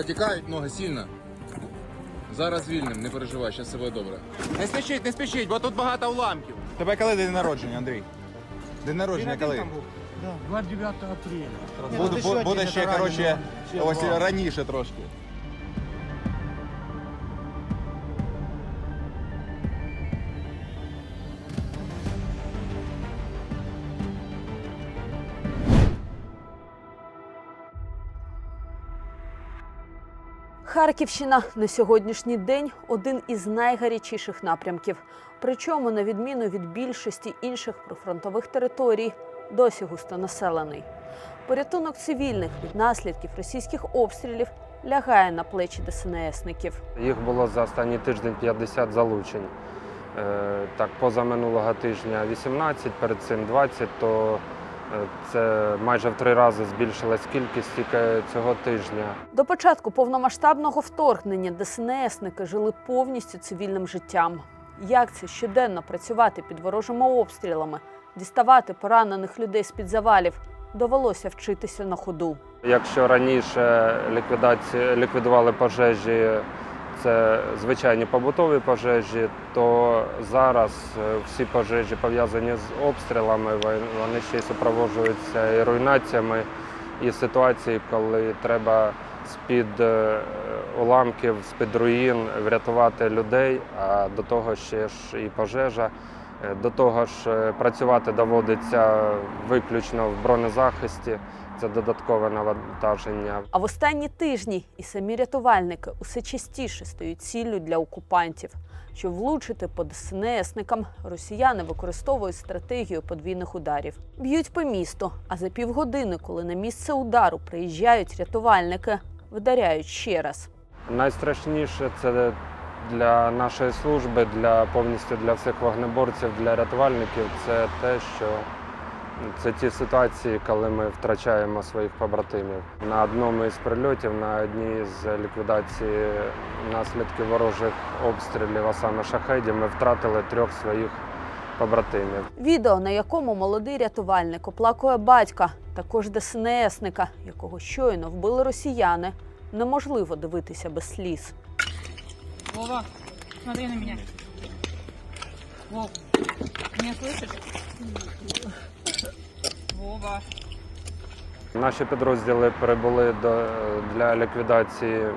Затікають ноги сильно. Зараз вільним, не переживай, зараз все буде добре. Не спішіть, не спішіть, бо тут багато уламків. Тебе коли день народження, Андрій? День народження коли? 29 апреля. Буде, буде, буде ще, коротше, ось раніше трошки. Харківщина на сьогоднішній день один із найгарячіших напрямків. Причому, на відміну від більшості інших прифронтових територій, досі густонаселений. Порятунок цивільних від наслідків російських обстрілів лягає на плечі ДСНСників. Їх було за останній тиждень 50 залучень. Е, Так, поза минулого тижня 18, перед цим 20, то це майже в три рази збільшилась кількість тільки цього тижня. До початку повномасштабного вторгнення ДСНСники жили повністю цивільним життям. Як це щоденно працювати під ворожими обстрілами, діставати поранених людей з під завалів, довелося вчитися на ходу. Якщо раніше ліквідували пожежі, це звичайні побутові пожежі, то зараз е, всі пожежі пов'язані з обстрілами, вони ще й супроводжуються і руйнаціями, і ситуації, коли треба з-під е, уламків, з-під руїн врятувати людей, а до того ще ж і пожежа. До того ж, е, працювати доводиться виключно в бронезахисті. Це додаткове навантаження. А в останні тижні і самі рятувальники усе частіше стають ціллю для окупантів. Щоб влучити по ДСНСникам, росіяни використовують стратегію подвійних ударів. Б'ють по місту, а за півгодини, коли на місце удару приїжджають рятувальники, вдаряють ще раз. Найстрашніше це для нашої служби, для повністю для всіх вогнеборців, для рятувальників. Це те, що це ті ситуації, коли ми втрачаємо своїх побратимів. На одному із прильотів, на одній з ліквідацій наслідків ворожих обстрілів, а саме шахедів, ми втратили трьох своїх побратимів. Відео, на якому молодий рятувальник оплакує батька, також ДСНСника, якого щойно вбили росіяни, неможливо дивитися без сліз. Вова, смотри на меня. Вов, меня слышишь? Вова. Наші підрозділи прибули до, для ліквідації е,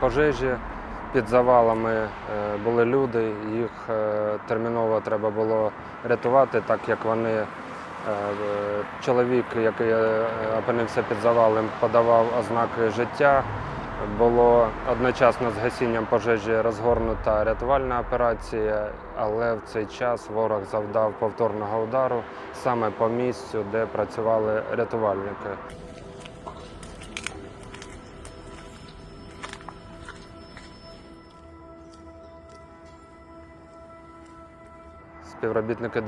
пожежі. Під завалами е, були люди, їх е, терміново треба було рятувати, так як вони, чоловік, який опинився під завалом, подавав ознаки життя. Було одночасно з гасінням пожежі розгорнута рятувальна операція, але в цей час ворог завдав повторного удару саме по місцю, де працювали рятувальники. Співробітники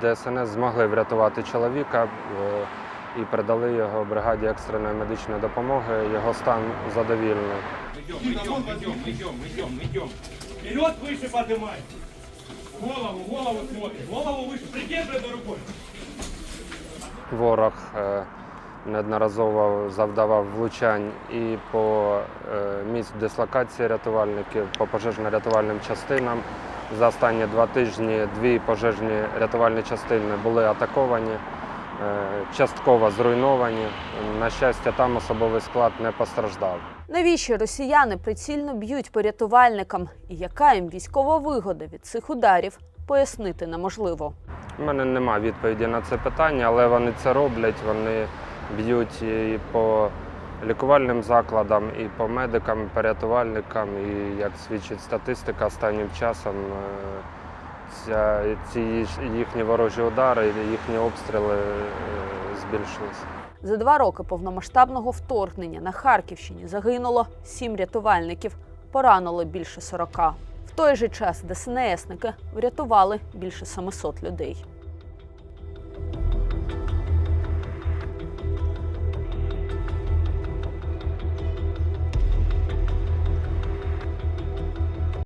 ДСНС змогли врятувати чоловіка е, і передали його бригаді екстреної медичної допомоги. Його стан задовільний. Идем, идем, идем, идем. Вперед, выше поднимай. Голову, голову смотри. Голову выше. Придерживай рукой. Ворог е, неодноразово завдавав влучань і по е, місць дислокації рятувальників, по пожежно-рятувальним частинам. За останні два тижні дві пожежні рятувальні частини були атаковані, частково зруйновані. На щастя, там особовий склад не постраждав. Навіщо росіяни прицільно б'ють по рятувальникам і яка їм військова вигода від цих ударів, пояснити неможливо. У мене немає відповіді на це питання, але вони це роблять. Вони б'ють і по лікувальним закладам, і по медикам, і по рятувальникам. І як свідчить статистика, останнім часом е, ці їхні ворожі удари, їхні обстріли е, збільшилися. За два роки повномасштабного вторгнення на Харківщині загинуло сім рятувальників, поранило більше 40. В той же час ДСНСники врятували більше 700 людей.